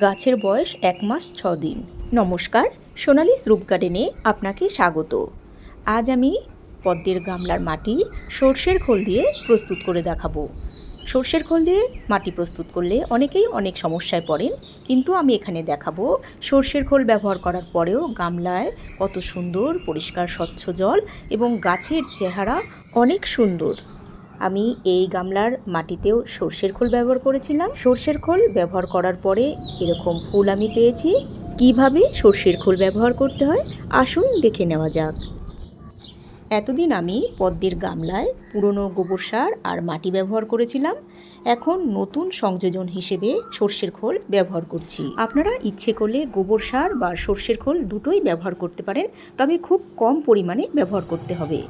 গাছের বয়স এক মাস ছ দিন। নমস্কার, সোনালি স্রুপ গার্ডেনে আপনাকে স্বাগত। আজ আমি পদ্মের গামলার মাটি সর্ষের খোল দিয়ে প্রস্তুত করে দেখাবো। সর্ষের খোল দিয়ে মাটি প্রস্তুত করলে অনেকেই অনেক সমস্যায় পড়েন, কিন্তু আমি এখানে দেখাবো সর্ষের খোল ব্যবহার করার পরেও গামলায় কত সুন্দর পরিষ্কার স্বচ্ছ জল এবং গাছের চেহারা অনেক সুন্দর। আমি এই গামলার মাটিতেও সর্ষের খোল ব্যবহার করেছিলাম। সর্ষের খোল ব্যবহার করার পরে এরকম ফুল আমি পেয়েছি। কীভাবে সর্ষের খোল ব্যবহার করতে হয়, আসুন দেখে নেওয়া যাক। এতদিন আমি পদ্মের গামলায় পুরনো গোবর সার আর মাটি ব্যবহার করেছিলাম। এখন নতুন সংযোজন হিসেবে সর্ষের খোল ব্যবহার করছি। আপনারা ইচ্ছে করলে গোবর সার বা সর্ষের খোল দুটোই ব্যবহার করতে পারেন, তবে খুব কম পরিমাণে ব্যবহার করতে হবে।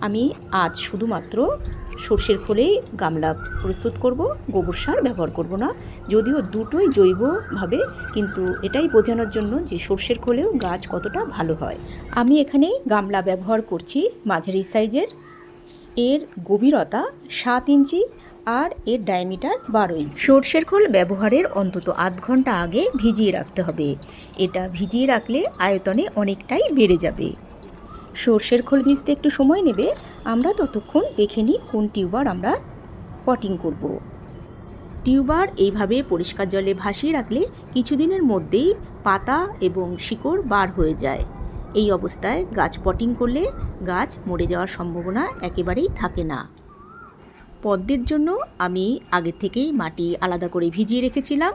আমি আজ শুধুমাত্র সর্ষের খোলেই গামলা প্রস্তুত করব, গোবর সার ব্যবহার করব না, যদিও দুটোই জৈবভাবে, কিন্তু এটাই বোঝানোর জন্য যে সর্ষের খোলেও গাছ কতটা ভালো হয়। আমি এখানে গামলা ব্যবহার করছি মাঝারি সাইজের। এর গভীরতা সাত ইঞ্চি আর এর ডায়ামিটার বারো ইঞ্চি। সর্ষের খোল ব্যবহারের অন্তত আধ ঘণ্টা আগে ভিজিয়ে রাখতে হবে। এটা ভিজিয়ে রাখলে আয়তনে অনেকটাই বেড়ে যাবে। সর্ষের খোল ভিজতে একটু সময় নেবে, আমরা ততক্ষণ দেখে নিই কোন টিউবার আমরা পটিং করব। টিউবার এইভাবে পরিষ্কার জলে ভাসিয়ে রাখলে কিছুদিনের মধ্যেই পাতা এবং শিকড় বার হয়ে যায়। এই অবস্থায় গাছ পটিং করলে গাছ মরে যাওয়ার সম্ভাবনা একেবারেই থাকে না। পদ্মের জন্য আমি আগে থেকেই মাটি আলাদা করে ভিজিয়ে রেখেছিলাম।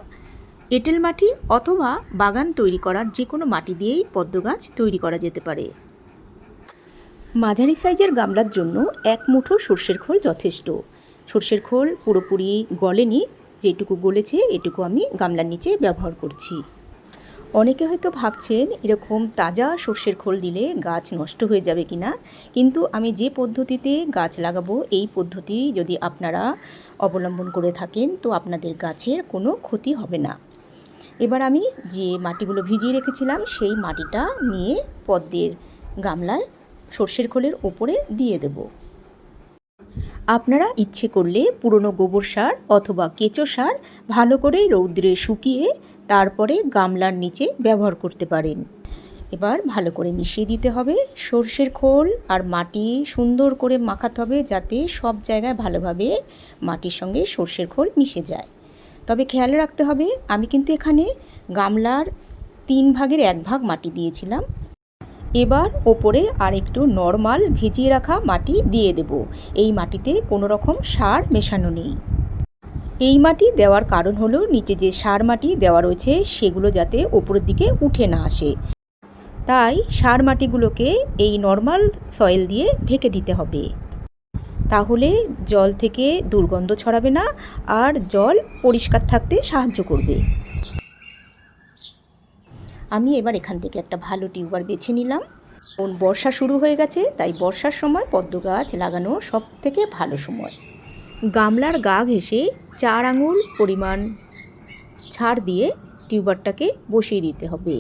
এঁটেল মাটি অথবা বাগান তৈরি করার যে কোনো মাটি দিয়েই পদ্ম গাছ তৈরি করা যেতে পারে। মাঝারি সাইজের গামলার জন্য এক মুঠো সর্ষের খোল যথেষ্ট। সর্ষের খোল পুরোপুরি গলেনি, যেটুকু গলেছে এটুকু আমি গামলার নিচে ব্যবহার করছি। অনেকে হয়তো ভাবছেন এরকম তাজা সর্ষের খোল দিলে গাছ নষ্ট হয়ে যাবে কি না কিন্তু আমি যে পদ্ধতিতে গাছ লাগাবো এই পদ্ধতি যদি আপনারা অবলম্বন করে থাকেন, তো আপনাদের গাছের কোনো ক্ষতি হবে না। এবার আমি যে মাটিগুলো ভিজিয়ে রেখেছিলাম, সেই মাটিটা নিয়ে পদ্মের গামলায় সর্ষের খোলের ওপরে দিয়ে দেব। আপনারা ইচ্ছে করলে পুরনো গোবর সার অথবা কেঁচো সার ভালো করে রৌদ্রে শুকিয়ে তারপরে গামলার নিচে ব্যবহার করতে পারেন। এবার ভালো করে মিশিয়ে দিতে হবে সর্ষের খোল আর মাটি সুন্দর করে মাখাতে হবে যাতে সব জায়গায় ভালোভাবে মাটির সঙ্গে সর্ষের খোল মিশে যায়। তবে খেয়াল রাখতে হবে, আমি কিন্তু এখানে গামলার তিন ভাগের এক ভাগ মাটি দিয়েছিলাম। এবার ওপরে আর একটু নর্মাল ভিজিয়ে রাখা মাটি দিয়ে দেব। এই মাটিতে কোনো রকম সার মেশানো নেই। এই মাটি দেওয়ার কারণ হলো নিচে যে সার মাটি দেওয়া রয়েছে সেগুলো যাতে ওপরের দিকে উঠে না আসে। তাই সার মাটিগুলোকে এই নর্মাল সয়েল দিয়ে ঢেকে দিতে হবে। তাহলে জল থেকে দুর্গন্ধ ছড়াবে না আর জল পরিষ্কার থাকতে সাহায্য করবে। আমি এবার এখান থেকে একটা ভালো টিউবার বেছে নিলাম। কোন বর্ষা শুরু হয়ে গেছে, তাই বর্ষার সময় পদ্ম গাছ লাগানো সব থেকে ভালো সময়। গামলার গা ঘেঁষে চার আঙুল পরিমাণ ছাড় দিয়ে টিউবারটাকে বসিয়ে দিতে হবে।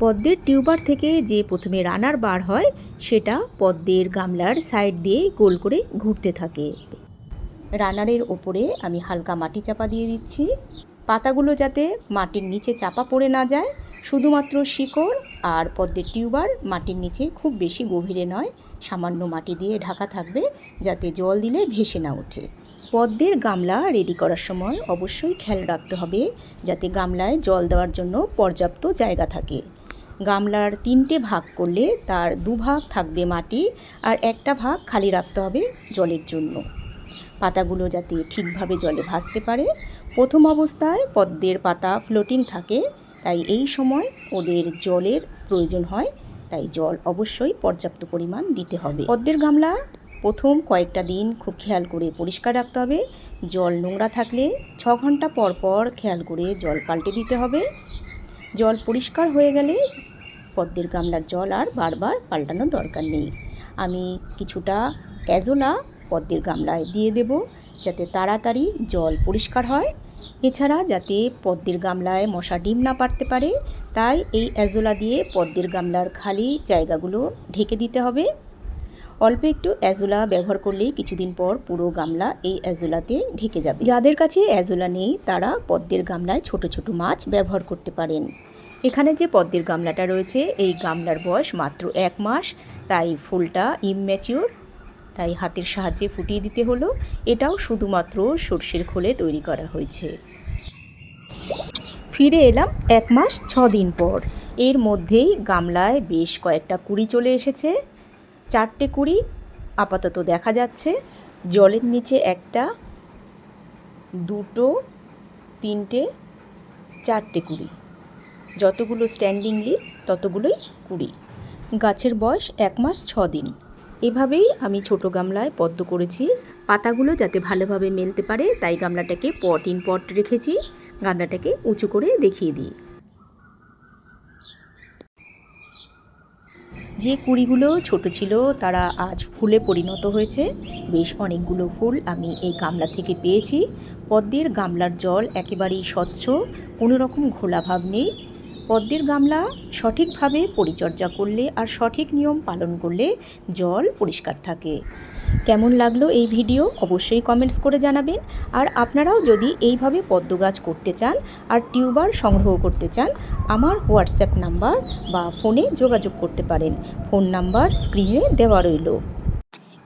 পদ্মের টিউবার থেকে যে প্রথমে রানার বার হয়, সেটা পদ্মের গামলার সাইড দিয়ে গোল করে ঘুরতে থাকে। রানারের ওপরে আমি হালকা মাটি চাপা দিয়ে দিচ্ছি। পাতাগুলো যাতে মাটির নিচে চাপা পড়ে না যায় শুধুমাত্র শিকড় আর পদ্মের টিউবার মাটির নিচে খুব বেশি গভীরে নয়, সামান্য মাটি দিয়ে ঢাকা থাকবে যাতে জল দিলে ভেসে না ওঠে। পদ্মের গামলা রেডি করার সময় অবশ্যই খেয়াল রাখতে হবে যাতে গামলায় জল দেওয়ার জন্য পর্যাপ্ত জায়গা থাকে। গামলার তিনটে ভাগ করলে তার দুভাগ থাকবে মাটি আর একটা ভাগ খালি রাখতে হবে জলের জন্য। পাতাগুলো যাতে ঠিকভাবে জলে ভাসতে পারে। প্রথম অবস্থায় পদ্মের পাতা ফ্লোটিং থাকে তাই এই সময় ওদের জলের প্রয়োজন হয়, তাই জল অবশ্যই পর্যাপ্ত পরিমাণ দিতে হবে। পদ্মের গামলা প্রথম কয়েকটা দিন খুব খেয়াল করে পরিষ্কার রাখতে হবে। জল নোংরা থাকলে ছ ঘণ্টা পর পর খেয়াল করে জল পাল্টে দিতে হবে। জল পরিষ্কার হয়ে গেলে পদ্মের গামলার জল আর বারবার পাল্টানোর দরকার নেই। আমি কিছুটা অ্যাজোলা পদ্মের গামলায় দিয়ে দেব, যাতে তাড়াতাড়ি জল পরিষ্কার হয়। এছাড়া যাতে পদ্মের গামলায় মশা ডিম না পারতে পারে, তাই এই অ্যাজোলা দিয়ে পদ্মের গামলার খালি জায়গাগুলো ঢেকে দিতে হবে। অল্প একটু অ্যাজোলা ব্যবহার করলেই কিছুদিন পর পুরো গামলা এই অ্যাজোলাতে ঢেকে যাবে। যাদের কাছে অ্যাজোলা নেই, তারা পদ্মের গামলায় ছোট ছোট মাছ ব্যবহার করতে পারেন। এখানে যে পদ্মের গামলাটা রয়েছে, এই গামলার বয়স মাত্র এক মাস, তাই ফুলটা ইমম্যাচিওর তাই হাতের সাহায্যে ফুটিয়ে দিতে হলো। এটাও শুধুমাত্র সর্ষের খোলে তৈরি করা হয়েছে। ফিরে এলাম এক মাস ছ দিন পর। এর মধ্যেই গামলায় বেশ কয়েকটা কুড়ি চলে এসেছে। চারটে কুড়ি, আপাতত দেখা যাচ্ছে। জলের নিচে একটা, দুটো, তিনটে, চারটে কুড়ি। যতগুলো স্ট্যান্ডিং লিভ ততগুলোই কুড়ি। গাছের বয়স এক মাস ছ দিন। এভাবেই আমি ছোট গামলায় পদ্ম করেছি। পাতাগুলো যাতে ভালোভাবে মেলতে পারে, তাই গামলাটাকে পট ইন পট রেখেছি। গামলাটাকে উঁচু করে দেখিয়ে দিই। যে কুড়িগুলো ছোট ছিল, তারা আজ ফুলে পরিণত হয়েছে। বেশ অনেকগুলো ফুল আমি এই গামলা থেকে পেয়েছি। পদ্মের গামলার জল একেবারেই স্বচ্ছ, কোনো রকম ঘোলাভাব নেই। পদ্মের গামলা সঠিকভাবে পরিচর্যা করলে আর সঠিক নিয়ম পালন করলে জল পরিষ্কার থাকে। কেমন লাগল এই ভিডিও অবশ্যই কমেন্টস করে জানাবেন। আর আপনারাও যদি এইভাবে পদ্ম গাছ করতে চান আর টিউবার সংগ্রহ করতে চান, আমার হোয়াটসঅ্যাপ নাম্বার বা ফোনে যোগাযোগ করতে পারেন। ফোন নাম্বার স্ক্রিনে দেওয়া রইল।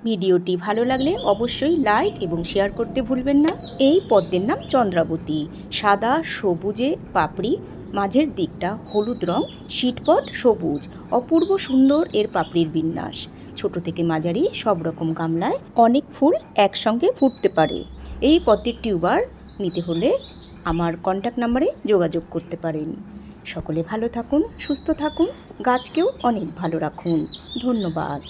ভিডিওটি ভালো লাগলে অবশ্যই লাইক এবং শেয়ার করতে ভুলবেন না। এই পদ্মের নাম চন্দ্রাবতী। সাদা, সবুজে, পাপড়ি মাঝের দিকটা হলুদ রং শীটপট সবুজ, অপূর্ব সুন্দর এর পাপড়ির বিন্যাস। ছোট থেকে মাঝারি সব রকম গামলায় অনেক ফুল একসঙ্গে ফুটতে পারে। এই পদ্মের টিউবার নিতে হলে আমার কন্ট্যাক্ট নাম্বারে যোগাযোগ করতে পারেন। সকলে ভালো থাকুন, সুস্থ থাকুন, গাছকেও অনেক ভালো রাখুন। ধন্যবাদ।